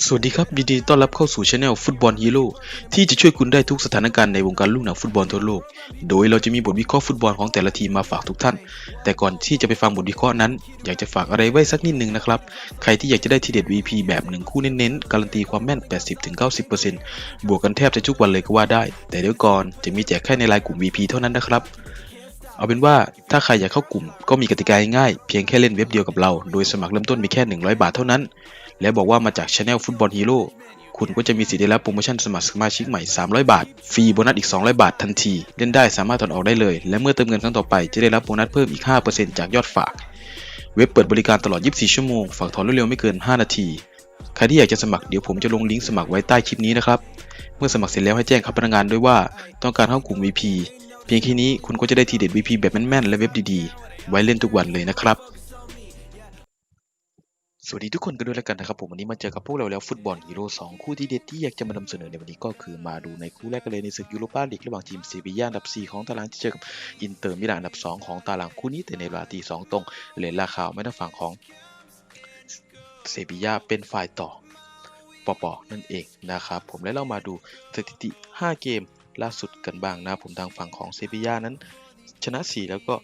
สวัสดีครับยินดีต้อนรับเข้าสู่ช anel ฟุตบอลฮีโร่ที่จะช่วยคุณได้ทุกสถานการณ์ในวงการลูกหนังฟุตบอลทั่วโลก โดยเราจะมีบทวิเคราะห์ฟุตบอลของแต่ละทีมมาฝากทุกท่าน แต่ก่อนที่จะไปฟังบทวิเคราะห์นั้น อยากจะฝากอะไรไว้สักนิดนึงนะครับ ใครที่อยากจะได้ทีเด็ด VP แบบหนึ่งคู่เน้นๆ การันตีความแม่น 80-90%บวกกันแทบจะทุกวันเลยก็ว่าได้ แต่เดี๋ยวก่อนจะมีแจกแค่ในไลน์กลุ่ม VP เท่านั้นนะครับเอาเป็นว่าถ้าใครอยากเข้ากลุ่มก็มีกติกาง่ายเพียงแค่เล่นเว็บเดียวกับเรา โดยสมัครเริ่มต้นมีแค่ 100 บาทเท่านั้น และบอกว่ามาจาก Channel ฟุตบอลฮีโร่คุณก็จะมีสิทธิ์ได้รับโปรโมชั่นสมัครสมาชิกใหม่ 300 บาท ฟรีโบนัสอีก 200 บาททันที เล่นได้สามารถถอนออกได้เลย และเมื่อเติมเงินครั้งต่อไปจะได้รับโบนัสเพิ่มอีก 5%จากยอดฝาก เว็บเปิดบริการตลอด 24 ชั่วโมง ฝากถอนเร็วๆไม่เกิน 5 นาที ใครที่อยากจะสมัครเดี๋ยวผมจะลงลิงก์สมัครไว้ใต้คลิปนี้นะครับ เมื่อสมัครเสร็จแล้วให้แจ้งครับพนักงานด้วยว่าต้องการเข้ากลุ่ม VP เพียงแค่นี้คุณก็จะได้ทีเด็ด VP แบบแม่นๆและเว็บดีๆ ไว้เล่นทุกวันเลยนะครับ วัสดีทุกคนกันด้วยแล้วกันนะครับผมวันนี้มาเจอกับพวกเราแล้วฟุตบอลฮีโร่2คู่ที่เด็ดที่อยากจะมานำเสนอในวันนี้ก็คือมาดูในคู่แรกกันเลยในศึกยูโรปาลีกระหว่างทีมเซบีย่าอันดับ 4 ของตารางที่เจอกับอินเตอร์มิลานอันดับ 2 ของตารางคู่นี้แต่ในเวลาตี2ตรงเลนราคาวไม่ทางฝั่งของเซบีย่าเป็นฝ่ายต่อปอปอนั่นเองนะครับผมและเรามาดูสถิติ 5 เกมล่าสุดกันบ้างนะผมทางฝั่งของเซบีย่านั้น ชนะ 4 แล้วก็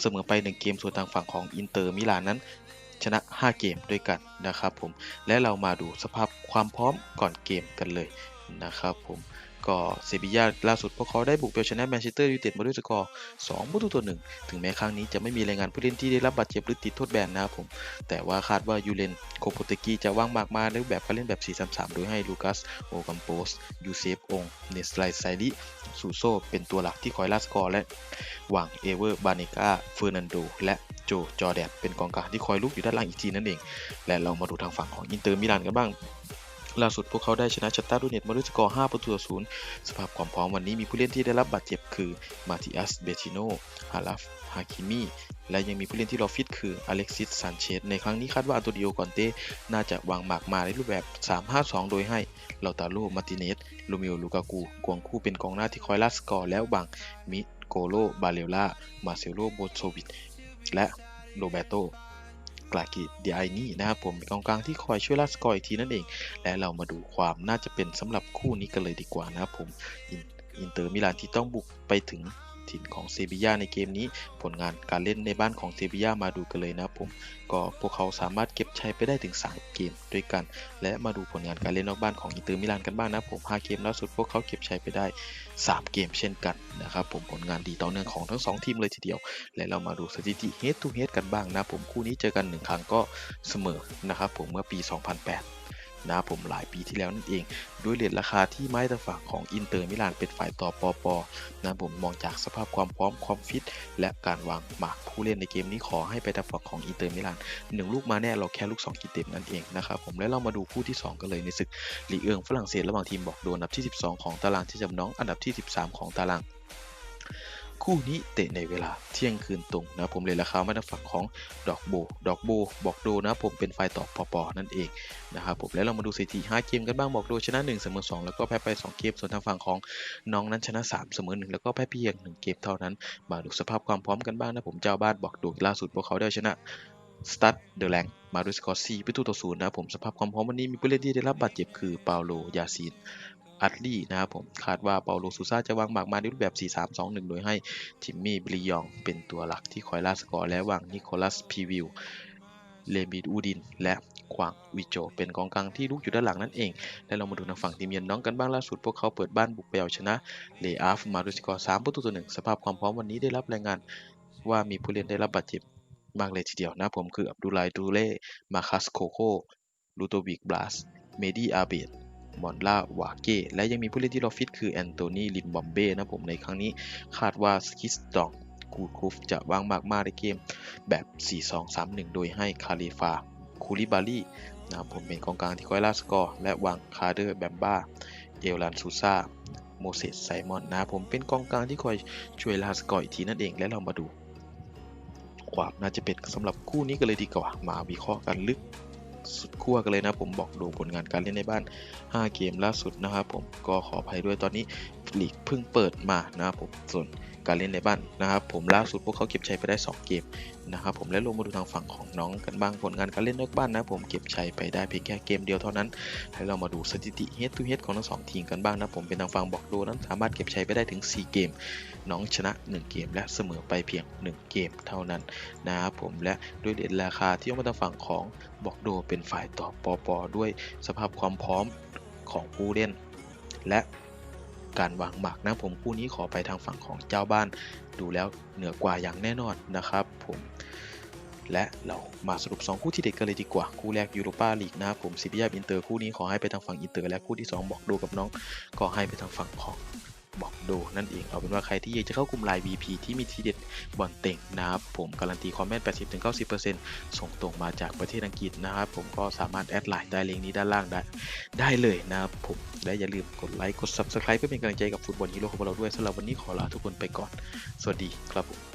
เสมอไป 1 เกมส่วนทางฝั่งของอินเตอร์มิลานนั้น ชนะ 5 เกมด้วยกันนะครับผมและเรามาดูสภาพความพร้อมก่อนเกมกันเลยนะครับผมก็เซบียาล่าสุดพวกเขาได้บุกไปเอาชนะแมนเชสเตอร์ยูไนเต็ดมาด้วยสกอร์2ประตูต่อ1ถึงแม้ครั้งนี้จะไม่มีรายงานผู้เล่นที่ได้รับบาดเจ็บหรือติดโทษแบนนะครับผม แต่ว่าคาดว่ายูเลนโคโปเตกีจะว่างมากมาในรูปแบบการเล่นแบบ 4-3-3 โดยให้ลูคัส โอกัมโปส ยูเซฟองเนสไลไซริซูโซเป็นตัวหลักที่คอยล่าสกอร์และวางเอเวอร์ บาเนกาเฟอร์นันโด และ จจอแดนเป็นกองกลางที่คอยลุกอยู่ด้านล่างอีกทีนั่นเอง และเรามาดูทางฝั่งของอินเตอร์มิลานกันบ้างล่าสุดพวกเขาได้ชนะชัตตาดูเนตมาด้วยสกอร์ 5 ประตูต่อศูนย์สภาพความพร้อมวันนี้มีผู้เล่นที่ได้รับบาดเจ็บคือ มาติอัส เบติโน ฮาลัฟ ฮาคิมี และยังมีผู้เล่นที่รอฟิตคือ อเล็กซิส ซานเชส ในครั้งนี้คาดว่าอันโตนิโอกอนเต้ น่าจะวางหมากมาในรูปแบบ 3-5-2 โดยให้เลาตาโลมาร์ติเนสโรเมโอ ลูกากูกวงคู่เป็นกองหน้าที่คอยล่าสกอร์แล้ววางมิโกโล บาเลล่า มาเซโล โบโซวิช และโรเบโตกลากิเดียไอนี่นะครับผมเป็นกองกลางที่คอยช่วยลาสกอร์อีกทีนั่นเอง และเรามาดูความน่าจะเป็นสำหรับคู่นี้กันเลยดีกว่านะครับผมอินเตอร์มิลานที่ต้องบุกไปถึง ถิ่นของเซบียาในเกมนี้ ผลงานการเล่นในบ้านของเซบียามาดูกันเลยนะผม ก็พวกเขาสามารถเก็บชัยไปได้ถึง 3 เกมด้วยกัน และมาดูผลงานการเล่นนอกบ้านของอินเตอร์มิลานกันบ้างนะผม 5 เกมล่าสุดพวกเขาเก็บชัยไปได้ 3 เกมเช่นกันนะครับผมผลงานดีต่อเนื่องของทั้ง 2 ทีมเลยทีเดียว และเรามาดูสถิติ head to head กันบ้างนะผมคู่นี้เจอกัน 1 ครั้งก็เสมอนะครับผมเมื่อปี 2008 นะครับผมหลายปีที่แล้วนั่นเอง ด้วยเลทราคาที่ไม้ตะฝั่งของอินเตอร์มิลานเป็นฝ่ายต่อปอปอนะผมมองจากสภาพความพร้อมความฟิต และการวางหมากผู้เล่นในเกมนี้ขอให้ไปทางฝั่งของอินเตอร์มิลานหนึ่งลูกมาแน่เราแค่ลูก2กิเต็มนั่นเองนะครับผมและเรามาดูคู่ที่ 2 กันเลยในศึกลีเอิงฝรั่งเศสระหว่างทีมบอกโดนอันดับที่ 12 ของตารางที่จำน้องอันดับที่ 13 ของตาราง คู่นี้เตะในเวลาเที่ยงคืนตรงนะผมเลยราคามาทางฝั่งของดอกโบ ดอกโบ บอกโดนะผมเป็นฝ่ายต่อปอปอนั่นเองนะครับผมแล้วเรามาดูสถิติ5เกมกันบ้างบอกโดชนะ1เสมอ2แล้วก็แพ้ไป 2 เกม ส่วนทางฝั่งของน้องนั้นชนะ3เสมอ1แล้วก็แพ้เพียง 1 เกมเท่านั้น มาดูสภาพความพร้อมกันบ้างนะผมเจ้าบ้านบอกโดล่าสุดพวกเขาได้ชนะสตัดเดอะแรงมาด้วยสกอร์4ประตูต่อศูนย์นะผมสภาพความพร้อมวันนี้มีผู้เล่นที่ได้รับบาดเจ็บคือเปาโลยาซีน อัดลี่นะครับผมคาดว่าเปาโลซูซาจะวางหมากมาในรูปแบบ 4-3-2-1 โดยให้จิมมี่บริยองเป็นตัวหลักที่คอยล่าสกอร์และวางนิโคลัสพีวิลเลมิดอูดิน และควางวิโจ เป็นกองกลางที่ลุกอยู่ด้านหลังนั่นเอง และเรามาดูทางฝั่งทีมเยือนน้องกันบ้างล่าสุด พวกเขาเปิดบ้านบุกไปเอาชนะเลอาฟมาด้วยสกอร์3ประตูต่อ1สภาพความพร้อมวันนี้ได้รับรายงานว่ามีผู้เล่นได้รับบาดเจ็บมากเลยทีเดียวนะผมคืออับดุลไลดูเล่ มาคัสโคโคลูโตวิกบลัสเมดีอาเบด มอนล่าวาเก้และยังมีผู้เล่นที่รอฟิตคือแอนโทนีลิมบอมเบ้นะผมในครั้งนี้คาดว่าสกิสตองกูคูฟจะวางมากมาในเกมแบบ 4-2-3-1 โดยให้คาลิฟาคูลิบาลีนะครับผมเป็นกองกลางที่คอยล่าสกอร์และวางคาร์เดอร์แบมบ้าเอลลันซูซาโมเสสไซมอนนะผมเป็นกองกลางที่คอยช่วยล่าสกอร์อีกทีนั่นเองและเรามาดูความน่าจะเป็นสำหรับคู่นี้กันเลยดีกว่ามาวิเคราะห์กันลึก สุดขั้วกันเลยนะผมบอกดูผลงานการเล่นในบ้าน 5 เกมล่าสุดนะครับผมก็ขออภัยด้วยตอนนี้ลีกเพิ่งเปิดมานะครับผมส่วนการเล่นในบ้านนะครับผมล่าสุดพวกเขาเก็บชัยไปได้ 2 เกม นะครับผมและลงมาดูทางฝั่งของน้องกันบ้างผลงานการเล่นนอกบ้านนะผมเก็บชัยไปได้เพียงแค่เกมเดียวเท่านั้นให้เรามาดูสถิติ head to head ของทั้งสองทีมกันบ้างนะผมเป็นทางฝั่งบอกโดนั้นสามารถเก็บชัยไปได้ถึง 4 เกม น้องชนะ 1 เกม และเสมอไปเพียง 1 เกมเท่านั้นนะครับผมและด้วยเด็ดราคาที่มาทางฝั่งของบอกโดเป็นฝ่ายต่อปอปอด้วยสภาพความพร้อมของผู้เล่น และ การวางหมากนะผมคู่นี้ขอไปทางฝั่งของเจ้าบ้าน ดูแล้วเหนือกว่าอย่างแน่นอนนะครับผมและเรามาสรุป 2 คู่ที่เด็ดกันเลยดีกว่า คู่แรกยูโรปาลีกนะครับผมซิบิยาอินเตอร์คู่นี้ขอให้ไปทางฝั่งอินเตอร์และคู่ที่ 2 บอกดูกับน้องก็ให้ไปทางฝั่งของ บอกโดนั่นเองเอาเป็นว่าใครที่อยากจะเข้ากลุ่มไลน์ VP ที่มีทีเด็ดบอลเต่งนะครับผมการันตีความแม่น 80-90%ส่งตรงมาจากประเทศอังกฤษนะครับผมก็สามารถแอดไลน์ได้ลิงก์นี้ด้านล่างได้ได้เลยนะครับผมและอย่าลืมกดไลค์กด Subscribe เพื่อเป็นกำลังใจกับฟุตบอลฮีโร่ของเราด้วยสำหรับวันนี้ขอลาทุกคนไปก่อน สวัสดีครับผม